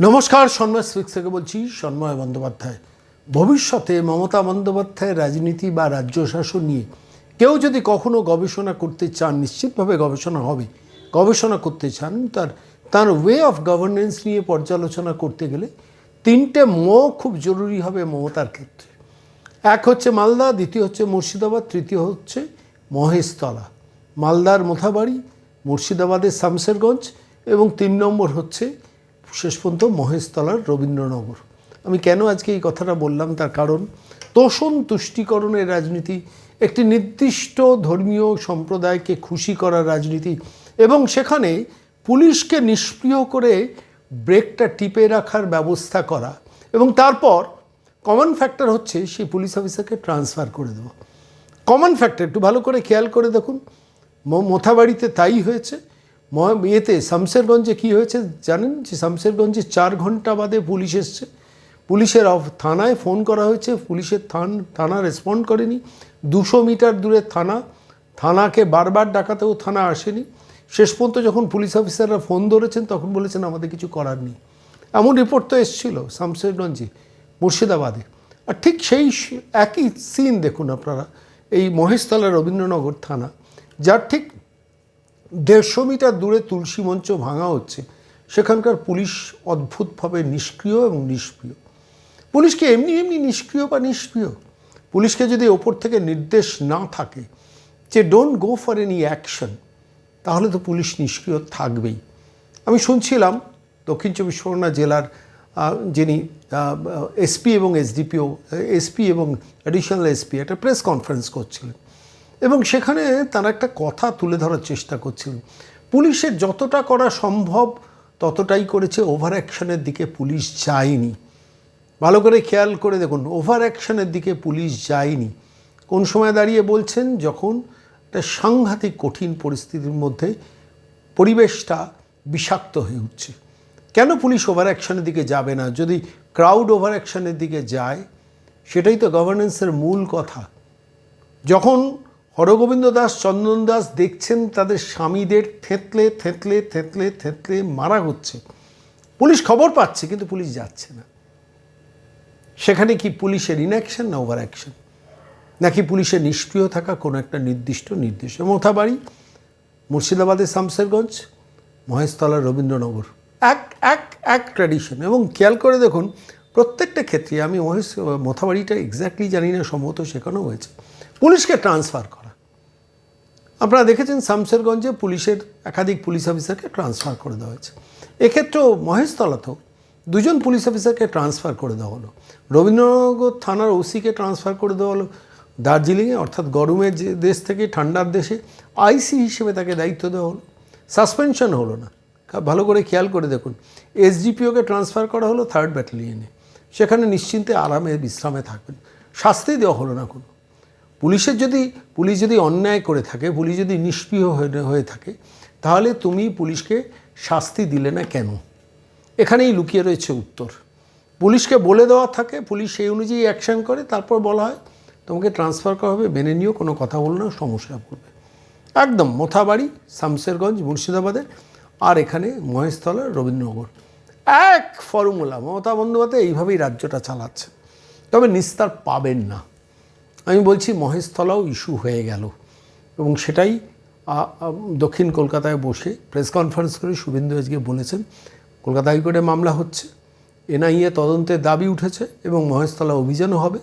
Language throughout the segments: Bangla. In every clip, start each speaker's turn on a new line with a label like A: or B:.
A: নমস্কার, সন্ময় স্পিক্স থেকে বলছি, সন্ময় বন্দ্যোপাধ্যায়। ভবিষ্যতে মমতা বন্দ্যোপাধ্যায়ের রাজনীতি বা রাজ্য শাসন নিয়ে কেউ যদি কখনো গবেষণা করতে চান, নিশ্চিতভাবে গবেষণা হবে। গবেষণা করতে চান, তার তার ওয়ে অফ গভর্নেন্স নিয়ে পর্যালোচনা করতে গেলে তিনটে ম খুব জরুরি হবে মমতার ক্ষেত্রে। এক হচ্ছে মালদা, দ্বিতীয় হচ্ছে মুর্শিদাবাদ, তৃতীয় হচ্ছে মহেশতলা। মালদার মোথাবাড়ি, মুর্শিদাবাদের শামসেরগঞ্জ এবং তিন নম্বর হচ্ছে শেষ পর্যন্ত মহেশতলার রবীন্দ্রনগর। আমি কেন আজকে এই কথাটা বললাম? তার কারণ তোষণ তুষ্টিকরণের রাজনীতি একটি নির্দিষ্ট ধর্মীয় সম্প্রদায়কে খুশি করার রাজনীতি এবং সেখানে পুলিশকে নিষ্ক্রিয় করে ব্রেকটা টিপে রাখার ব্যবস্থা করা এবং তারপর কমন ফ্যাক্টর হচ্ছে সেই পুলিশ অফিসারকে ট্রান্সফার করে দেওয়া। কমন ফ্যাক্টর একটু ভালো করে খেয়াল করে দেখুন। মোথাবাড়িতে তাই হয়েছে। ইয়েতে শামশেরগঞ্জে কী হয়েছে জানেন? যে শামশেরগঞ্জে চার ঘণ্টা বাদে পুলিশ এসছে। পুলিশের থানায় ফোন করা হয়েছে। পুলিশের থান, থানা রেসপন্ড করেনি। দুশো মিটার দূরে থানা, থানাকে বারবার ডাকাতেও থানা আসেনি। শেষ পর্যন্ত যখন পুলিশ অফিসাররা ফোন ধরেছেন, তখন বলেছেন আমাদের কিছু করার নেই। এমন রিপোর্ট তো এসেছিল শামশেরগঞ্জে মুর্শিদাবাদে। আর ঠিক সেই একই সিন দেখুন আপনারা, এই মহেশতলা রবীন্দ্রনগর থানা, যার ঠিক দেড়শো মিটার দূরে তুলসী মঞ্চ ভাঙা হচ্ছে। সেখানকার পুলিশ অদ্ভুতভাবে নিষ্ক্রিয় এবং নিষ্ক্রিয়। পুলিশকে এমনি এমনি নিষ্ক্রিয় বা নিষ্ক্রিয়? পুলিশকে যদি ওপর থেকে নির্দেশ না থাকে যে don't go for any action তাহলে তো পুলিশ নিষ্ক্রিয় থাকবেই। আমি শুনছিলাম দক্ষিণ চব্বিশ পরগনা জেলার যিনি এসপি এবং এসডিপিও, এসপি এবং অ্যাডিশনাল এসপি একটা প্রেস কনফারেন্স করছিলেন। এবং সেখানে তারা একটা কথা তুলে ধরার চেষ্টা করছিলেন পুলিশের যতটা করা সম্ভব ততটাই করেছে ওভার অ্যাকশনের দিকে পুলিশ যায়নি। ভালো করে খেয়াল করে দেখুন ওভার অ্যাকশনের দিকে পুলিশ যায়নি। কোন সময় দাঁড়িয়ে বলছেন? যখন একটা সাংঘাতিক কঠিন পরিস্থিতির মধ্যে পরিবেশটা বিষাক্ত হয়ে উঠছে। কেন পুলিশ ওভার অ্যাকশনের দিকে যাবে না? যদি ক্রাউড ওভার অ্যাকশনের দিকে যায়, সেটাই তো গভর্নেন্সের মূল কথা। যখন হরগোবিন্দ দাস, চন্দন দাস দেখছেন তাদের স্বামীদের থেতলে থেতলে থেতলে থেতলে মারা হচ্ছে। পুলিশ খবর পাচ্ছে, কিন্তু পুলিশ যাচ্ছে না। সেখানে কি পুলিশের ইনঅ্যাকশন না ওভার অ্যাকশন নাকি পুলিশের নিষ্ক্রিয় থাকা কোনো একটা নির্দিষ্ট নির্দেশ মোথাবাড়ি? মুর্শিদাবাদের শামসেরগঞ্জ মহেশতলার রবীন্দ্রনগর। এক এক এক ট্র্যাডিশন এবং খেয়াল করে দেখুন, প্রত্যেকটা ক্ষেত্রে আমি মহেশ, মোথাবাড়িটা এক্স্যাক্টলি জানি না, সম্ভবত সেখানেও হয়েছে। পুলিশকে ট্রান্সফার করা। আপনারা দেখেছেন শামশেরগঞ্জে পুলিশের একাধিক পুলিশ অফিসারকে ট্রান্সফার করে দেওয়া হয়েছে। এক্ষেত্রেও মহেশতলাতেও দুজন পুলিশ অফিসারকে ট্রান্সফার করে দেওয়া হলো। রবীন্দ্রনগর থানার ওসিকে ট্রান্সফার করে দেওয়া হলো। দার্জিলিংয়ে, অর্থাৎ গরমের যে দেশ থেকে ঠান্ডার দেশে আইসি হিসেবে তাকে দায়িত্ব দেওয়া হলো। সাসপেনশন হলো না। ভালো করে খেয়াল করে দেখুন। এসডিপিওকে ট্রান্সফার করা হলো থার্ড ব্যাটালিয়নে। সেখানে নিশ্চিন্তে আরামে বিশ্রামে থাকবেন। শাস্তি দেওয়া হলো না কোনো। পুলিশের যদি, পুলিশ যদি অন্যায় করে থাকে, পুলিশ যদি নিষ্ক্রিয় হয়ে থাকে, তাহলে তুমি পুলিশকে শাস্তি দিলে না কেন? এখানেই লুকিয়ে রয়েছে উত্তর। পুলিশকে বলে দেওয়া থাকে, পুলিশ সেই অনুযায়ী অ্যাকশন করে, তারপর বলা হয়, তোমাকে ট্রান্সফার করা হবে, মেনে নিয়েও কোনো কথা বলল না, সমস্যা পড়বে একদম, মোথাবাড়ি, শামশেরগঞ্জ মুর্শিদাবাদে আর এখানে মহেশতলা, রবীন্দ্রনগর। এক ফর্মুলা, মমতা বন্দ্যোপাধ্যায় এইভাবেই রাজ্যটা চালাচ্ছে। তবে নিস্তার পাবেন না। আমি বলছি মহেশতলাও ইস্যু হয়ে গেল। এবং সেটাই দক্ষিণ কলকাতায় বসে প্রেস কনফারেন্স করে শুভেন্দু আজকে বলেছেন, কলকাতা হাইকোর্টে মামলা হচ্ছে, এনআইএ তদন্তের দাবি উঠেছে এবং মহেশতলা অভিযানও হবে।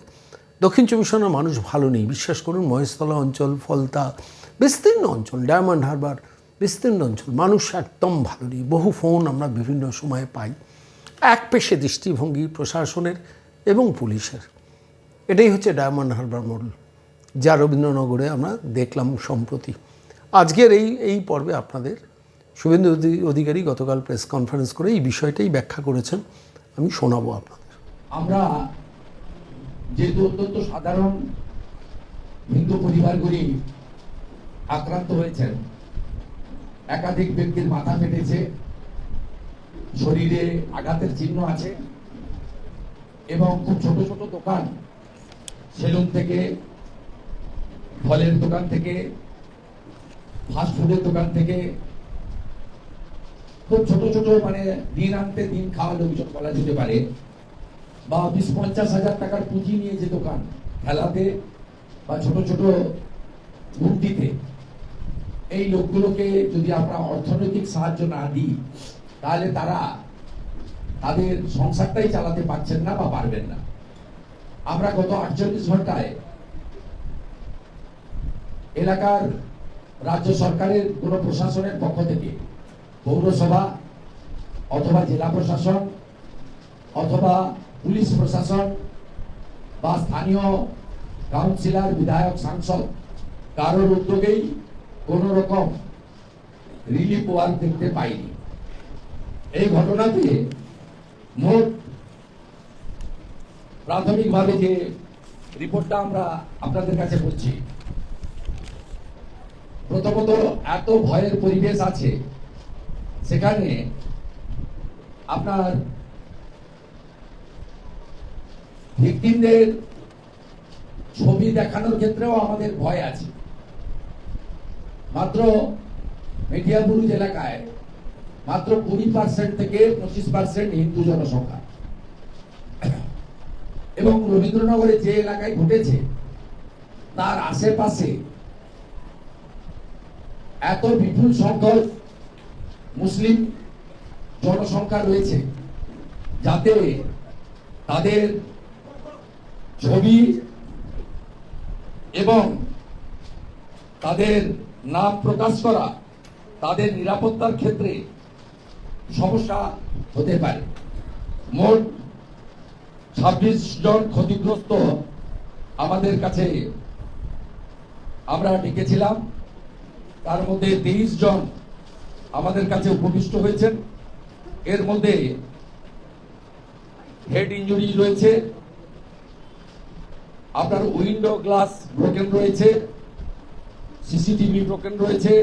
A: দক্ষিণ চব্বিশ পরগনার মানুষ ভালো নেই, বিশ্বাস করুন, মহেশতলা অঞ্চল, ফলতা, বিস্তীর্ণ অঞ্চল, ডায়মন্ড হারবার, বিস্তীর্ণ অঞ্চল, মানুষ একদম ভালো নেই। বহু ফোন আমরা বিভিন্ন সময়ে পাই, এক পেশে দৃষ্টিভঙ্গি প্রশাসনের এবং পুলিশের। এটাই হচ্ছে ডায়মন্ড হারবার মডেল, যা রবীন্দ্রনগরে আমরা দেখলাম সম্প্রতি। আজকের এই এই পর্বে আপনাদের শুভেন্দু অধিকারী গতকাল প্রেস কনফারেন্স করে এই বিষয়টাই ব্যাখ্যা করেছেন। আমি শোনাবো আপনাদের।
B: আমরা যেহেতু অত্যন্ত সাধারণ হিন্দু পরিবারগুলি আক্রান্ত হয়েছেন, একাধিক ব্যক্তির মাথা ফেটেছে, শরীরে আঘাতের চিহ্ন আছে, এবং খুব ছোট ছোট দোকান সেলুন থেকে, ফলের দোকান থেকে ফাস্টফুডের দোকান থেকে, খুব ছোট ছোট মানে দিন আনতে দিন খাওয়া লোকজন বলা যেতে পারে। বা বিশ পঞ্চাশ হাজার টাকার পুঁজি নিয়ে যে দোকান, খেলাতে বা ছোট ছোট মূর্তিতে, এই লোকগুলোকে যদি আমরা অর্থনৈতিক সাহায্য না দিই, তাহলে তারা তাদের সংসারটাই চালাতে পারছেন না বা পারবেন না। আমরা গত আটচল্লিশ ঘন্টায় এলাকার রাজ্য সরকারের কোন প্রশাসনের পক্ষ থেকে পৌরসভা অথবা জেলা প্রশাসন অথবা পুলিশ প্রশাসন বা স্থানীয় কাউন্সিলর, বিধায়ক, সাংসদ কারোর উদ্যোগেই কোন রকম রিলিফ ওয়ার্ক দেখতে পাইনি। এই ঘটনাতে মোট প্রাথমিকভাবে যে রিপোর্টটা আমরা আপনাদের কাছে বলছি, প্রথমত এত ভয়ের পরিবেশ আছে, সেখানে আপনার ভিকটিমদের ছবি দেখানোর ক্ষেত্রেও আমাদের ভয় আছে। মাত্র মেটিয়াবুরুজ এলাকায় মাত্র কুড়ি পার্সেন্ট থেকে পঁচিশ পার্সেন্ট হিন্দু জনসংখ্যা। এবং রবীন্দ্রনগরে যে এলাকায় ঘটেছে, তার আশেপাশে এত বিপুল সংখ্যক মুসলিম জনসংখ্যা রয়েছে, যাতে তাদের ছবি এবং তাদের নাম প্রকাশ করা, তাদের নিরাপত্তার ক্ষেত্রে সমস্যা হতে পারে। মোট ছাব্বিশ জন ক্ষতিগ্রস্ত আমাদের কাছে আমরা ডেকেছিলাম। তার মধ্যে তেইশ জন আমাদের কাছে উপবিষ্ট হয়েছেন। এর মধ্যে হেড ইঞ্জুরি রয়েছে। আপনার উইন্ডো গ্লাস ব্রোকেন রয়েছে। সিসিটিভি ব্রোকেন রয়েছে।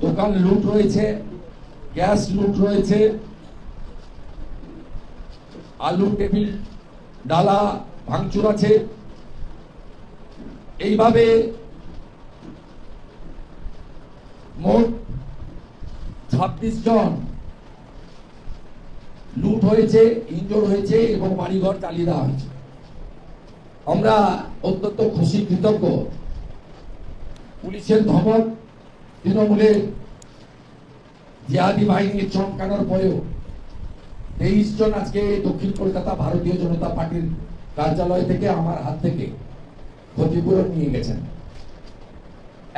B: দোকান লুট রয়েছে। গ্যাস লুট রয়েছে। আলু টেবিল, ডালা ভাঙচুর আছে। এইভাবে মোট ছাব্বিশ জন লুট হয়েছে, ইনজোর হয়েছে এবং বাড়িঘর চালিয়ে দেওয়া হয়েছে। আমরা অত্যন্ত খুশি, কৃতজ্ঞ। পুলিশের ধমক, তৃণমূলের জিহাদি বাহিনীর চমকানোর পরেও তেইশ জন আজকে দক্ষিণ কলকাতা ভারতীয় জনতা পার্টির কার্যালয় থেকে আমার হাত থেকে ক্ষতিপূরণ নিয়ে গেছেন।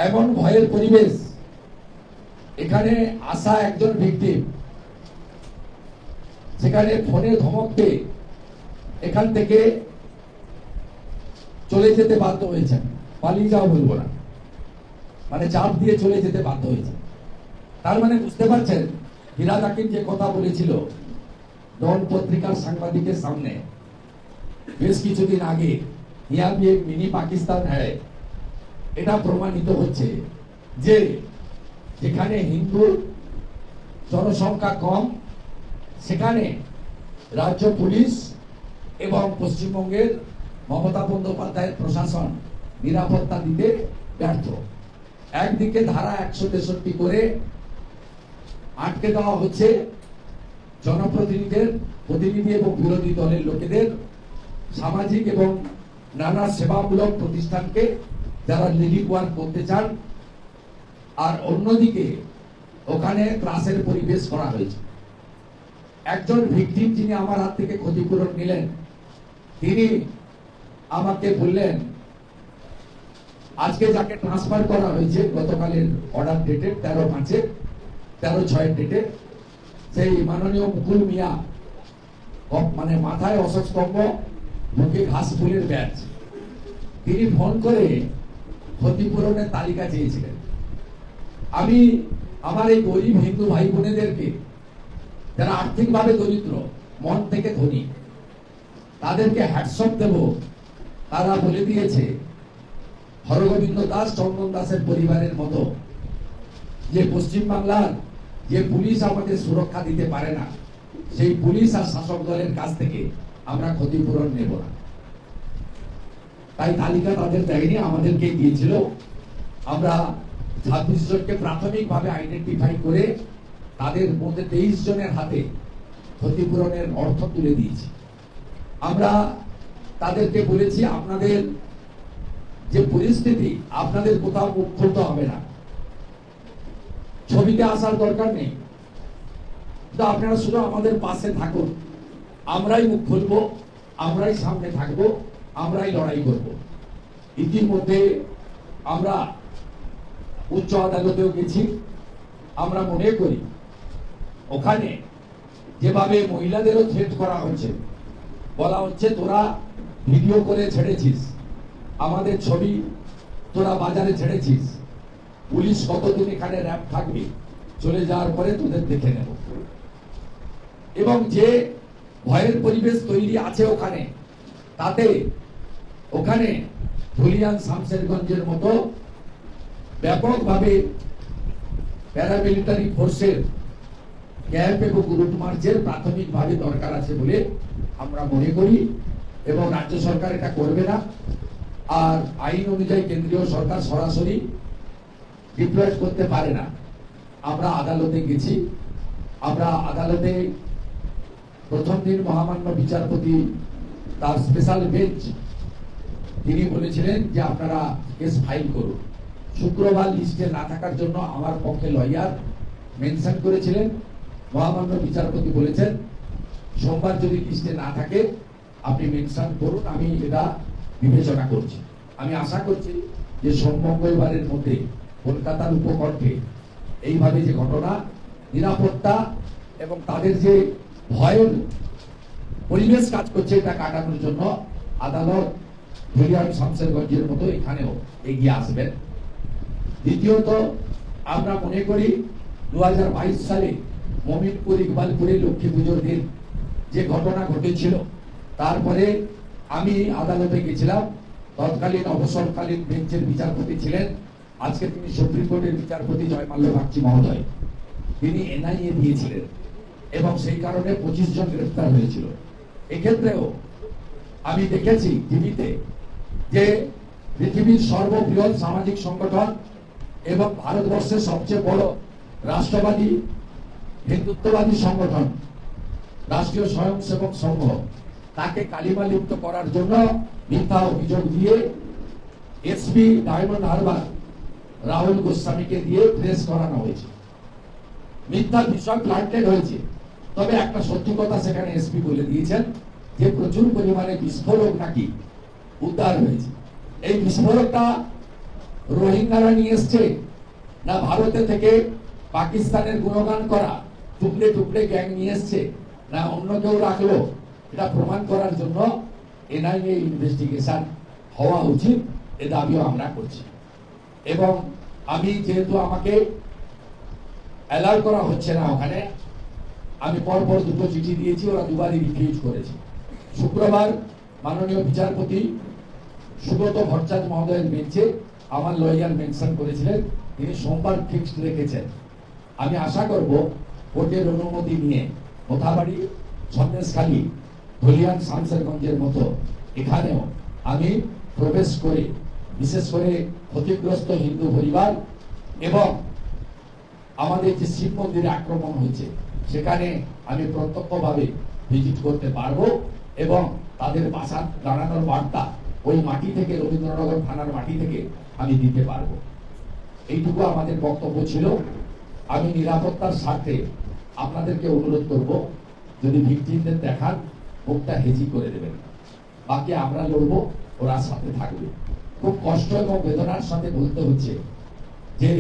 B: এমন ভয়ের পরিবেশ, এখানে আসা একজন ভিকটিম সেখানে ফোনে ধমক পেয়ে এখান থেকে চলে যেতে বাধ্য হয়েছেন। পালিয়ে যাও বলব না। মানে চাপ দিয়ে চলে যেতে বাধ্য হয়েছে তার মানে বুঝতে পারছেন হীরা যে কথা বলেছিল দল পত্রিকার সাংবাদিকের সামনে। বেশ কিছুদিন আগে মিনি পাকিস্তান হ্যাঁ এটা প্রমাণিত হচ্ছে যে যেখানে হিন্দু জনসংখ্যা কম, সেখানে রাজ্য পুলিশ এবং পশ্চিমবঙ্গের মমতা বন্দ্যোপাধ্যায়ের প্রশাসন নিরাপত্তা দিতে ব্যর্থ। একদিকে ধারা একশো তেষট্টি করে আটকে দেওয়া হচ্ছে জনপ্রতিনিধিদের, প্রতিনিধি এবং বিরোধী দলের লোকেদের সামাজিক এবং নানা সেবামূলক প্রতিষ্ঠানকে যারা রিলিফ ওয়ার্ক করতে চান, আর অন্যদিকে ওখানে ক্লাসের পরিবেশ করা হয়েছে। একজন ভিকটিম যিনি আমার হাত থেকে ক্ষতিপূরণ নিলেন, তিনি আমাকে বললেন, আজকে যাকে ট্রান্সফার করা হয়েছে গতকালের অর্ডার ডেটে তেরো পাঁচে, তেরো ছয়ের ডেটে সেই মাননীয় মুকুল মিয়া মানে মাথায় অসস্তম্ভ মুখে ঘাস ফুলের ব্যাচ তিনি ফোন করে ক্ষতিপূরণের তালিকা চেয়েছিলেন। আমি আমার এই গরিব হিন্দু ভাই বোনেদেরকে যারা আর্থিকভাবে দরিদ্র, মন থেকে ধনী, তাদেরকে হ্যাটসঅপ দেব। তারা বলে দিয়েছে, হরগোবিন্দ দাস চন্দন দাসের পরিবারের মতো, যে পশ্চিম বাংলার যে পুলিশ আমাদের সুরক্ষা দিতে পারে না, সেই পুলিশ আর শাসক দলের কাছ থেকে আমরা ক্ষতিপূরণ নেব না। তাই তালিকা তাদের দেয়নি, আমাদেরকে দিয়েছিল। আমরা ছাব্বিশ জনকে প্রাথমিকভাবে আইডেন্টিফাই করে তাদের মধ্যে তেইশ জনের হাতে ক্ষতিপূরণের অর্থ তুলে দিয়েছি। আমরা তাদেরকে বলেছি, আপনাদের যে পরিস্থিতি, আপনাদের কোথাও মুখ হবে না। ছবিতে আসার দরকার নেই। তো আপনারা শুধু আমাদের পাশে থাকুন। আমরাই মুখ খুলবো, আমরাই সামনে থাকব, আমরাই লড়াই করব। ইতিমধ্যে আমরা উচ্চ আদালতেও গেছি। আমরা মনে করি, ওখানে যেভাবে মহিলাদেরও থ্রেট করা হচ্ছে, বলা হচ্ছে তোরা ভিডিও করে ছেড়েছিস, আমাদের ছবি তোরা বাজারে ছেড়েছিস। পুলিশ কতদিন এখানে র্যাব থাকবে? চলে যাওয়ার পরে তোদের দেখে নেব। এবং যে ভয়ের পরিবেশ তৈরি আছে ওখানে, তাতে ওখানে ধুলিয়ান শামশেরগঞ্জের মতো ব্যাপকভাবে প্যারামিলিটারি ফোর্সের ক্যাম্প এবং রুট মার্চের প্রাথমিকভাবে দরকার আছে বলে আমরা মনে করি এবং রাজ্য সরকার এটা করবে না। আর আইন অনুযায়ী কেন্দ্রীয় সরকার সরাসরি ডিপ্লয়েড করতে পারে না। আমরা আদালতে গেছি। আমরা আদালতে প্রথম দিন মহামান্য বিচারপতি তার স্পেশাল বেঞ্চ তিনি বলেছিলেন যে আপনারা কেস ফাইল করুন। শুক্রবার লিস্টে না থাকার জন্য আমার পক্ষে লয়ার মেনশন করেছিলেন। মহামান্য বিচারপতি বলেছেন, সোমবার যদি লিস্টে না থাকে, আপনি মেনশন করুন, আমি এটা বিবেচনা করছি। আমি আশা করছি যে সোম মঙ্গলবারের মধ্যে কলকাতার উপকণ্ঠে এইভাবে যে ঘটনা, নিরাপত্তা এবং তাদের যে ভয়ের পরিবেশ কাজ করছে এটা কাটানোর জন্য আদালত ধুলিয়ান শামসেরগঞ্জের মতো এখানেও এগিয়ে আসবেন। দ্বিতীয়ত, আমরা মনে করি দু হাজার বাইশ সালে মমিনপুর ইকবালপুরে লক্ষ্মী পুজোর দিন যে ঘটনা ঘটেছিল, তারপরে আমি আদালতে গেছিলাম। তৎকালীন অবসরকালীন বেঞ্চের বিচারপতি ছিলেন আজকে তিনি সুপ্রিম কোর্টের বিচারপতি জয়মাল্য বাগচি মহোদয়। তিনি এনআইএ দিয়েছিলেন এবং সেই কারণে পঁচিশ জন গ্রেফতার হয়েছিল। এক্ষেত্রেও আমি দেখেছি টিভিতে যে পৃথিবীর সর্ববৃহৎ সামাজিক সংগঠন এবং ভারতবর্ষের সবচেয়ে বড় রাষ্ট্রবাদী, হিন্দুত্ববাদী সংগঠন, রাষ্ট্রীয় স্বয়ংসেবক সংঘ, তাকে কালিমা লিপ্ত করার জন্য মিথ্যা অভিযোগ দিয়ে এসপি ডায়মন্ড হারবার রাহুল গোস্বামীকে দিয়ে প্রেস করানো হয়েছে। মিথ্যা বিষয় প্লান্টেড হয়েছে। তবে একটা সত্যি কথা সেখানে এসপি বলে দিয়েছেন যে প্রচুর পরিমাণে বিস্ফোরক নাকি উদ্ধার হয়েছে। এই বিস্ফোরকটা রোহিঙ্গারা নিয়ে এসছে না ভারতে থেকে পাকিস্তানের গুণগান করা টুকরে টুকরে গ্যাং নিয়ে এসছে না অন্য কেউ রাখল, এটা প্রমাণ করার জন্য এনআইএ ইনভেস্টিগেশন হওয়া উচিত, এ দাবিও আমরা করছি। এবং আমি যেহেতু আমাকে অ্যালাউ করা হচ্ছে না ওখানে, আমি পরপর দুটো চিঠি দিয়েছি, ওরা দুবারই রিফিউজ করেছে। শুক্রবার মাননীয় বিচারপতি সুব্রত ভট্টাচার্য মহোদয়ের বেঞ্চে আমার লয়ার মেনশন করেছিলেন, তিনি সোমবার ফিক্সড রেখেছেন। আমি আশা করব কোর্টের অনুমতি নিয়ে মোথাবাড়ি সন্দেশখালী, ধলিয়ান, শামসেরগঞ্জের মতো এখানেও আমি প্রবেশ করে, বিশেষ করে ক্ষতিগ্রস্ত হিন্দু পরিবার এবং আমাদের যে শিব মন্দিরে আক্রমণ হয়েছে, সেখানে আমি প্রত্যক্ষভাবে ভিজিট করতে পারব এবং তাদের বাসা দাঁড়ানোর বার্তা ওই মাটি থেকে, রবীন্দ্রনগর থানার মাটি থেকে আমি দিতে পারব। এইটুকু আমাদের বক্তব্য ছিল। আমি নিরাপত্তার সাথে আপনাদেরকে অনুরোধ করব, যদি ভিকটিমদের দেখান, মুখটা হেজি করে দেবেন। বাকি আমরা লড়বো, ওরা সাথে থাকবে। খুব কষ্ট এবং বেদনার সাথে বলতে হচ্ছে যে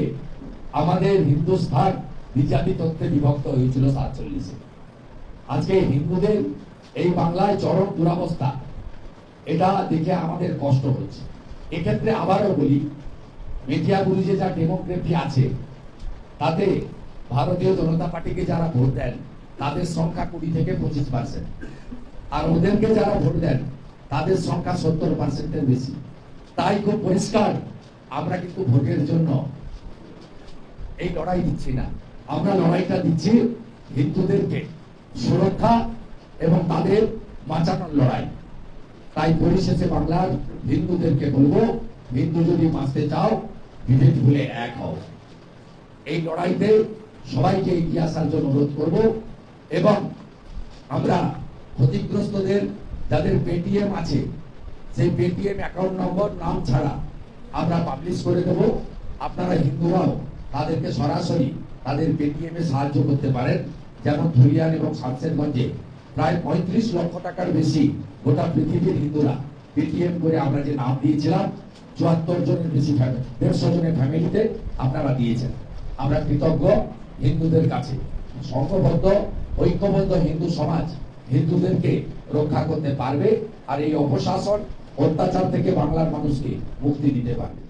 B: আমাদের হিন্দুস্থান বিজাতি তত্ত্বে বিভক্ত হয়েছিল সাতচল্লিশে। আজকে হিন্দুদের এই বাংলায় চরম দুরাবস্থা, এটা দেখে আমাদের কষ্ট হচ্ছে। এক্ষেত্রে আবারও বলি মেটিয়াগুড়ি যা ডেমোক্রেসি আছে, তাতে ভারতীয় জনতা পার্টিকে যারা ভোট দেন, তাদের সংখ্যা কুড়ি থেকে পঁচিশ পার্সেন্ট আর ওদেরকে যারা ভোট দেন, তাদের সংখ্যা সত্তর পার্সেন্টের বেশি। তাই খুব পরিষ্কার, আমরা কিন্তু ভোটের জন্য এই লড়াই দিচ্ছি না। আমরা লড়াইটা দিচ্ছি হিন্দুদেরকে, সুরক্ষা এবং তাদের বাঁচানোর লড়াই। তাই পরিশেষে বাংলার হিন্দুদেরকে বলব, হিন্দু যদি বাঁচতে চাও, বিভেদ ভুলে এক হও। এই লড়াইতে সবাইকে এগিয়ে আসার জন্য অনুরোধ করব এবং আমরা ক্ষতিগ্রস্তদের, যাদের পেটিএম আছে সেই পেটিএম অ্যাকাউন্ট নম্বর নাম ছাড়া আমরা পাবলিশ করে দেব। আপনারা হিন্দুরাও তাদেরকে সরাসরি তাদের পেটিএম সাহায্য করতে পারেন। যেমন ধুলিয়ান এবং শামসেরগঞ্জে প্রায় পঁয়ত্রিশ লক্ষ টাকার বেশি গোটা পৃথিবীর হিন্দুরা পেটিএম করে আমরা যে নাম দিয়েছিলাম, চুয়াত্তর জনের বেশি ফ্যামিলি দেড়শো জনের ফ্যামিলিতে আপনারা দিয়েছেন। আমরা কৃতজ্ঞ হিন্দুদের কাছে। সংঘবদ্ধ, ঐক্যবদ্ধ হিন্দু সমাজ হিন্দুদেরকে রক্ষা করতে পারবে। আর এই অপশাসন অত্যাচার থেকে বাংলার মানুষকে মুক্তি দিতে পারবে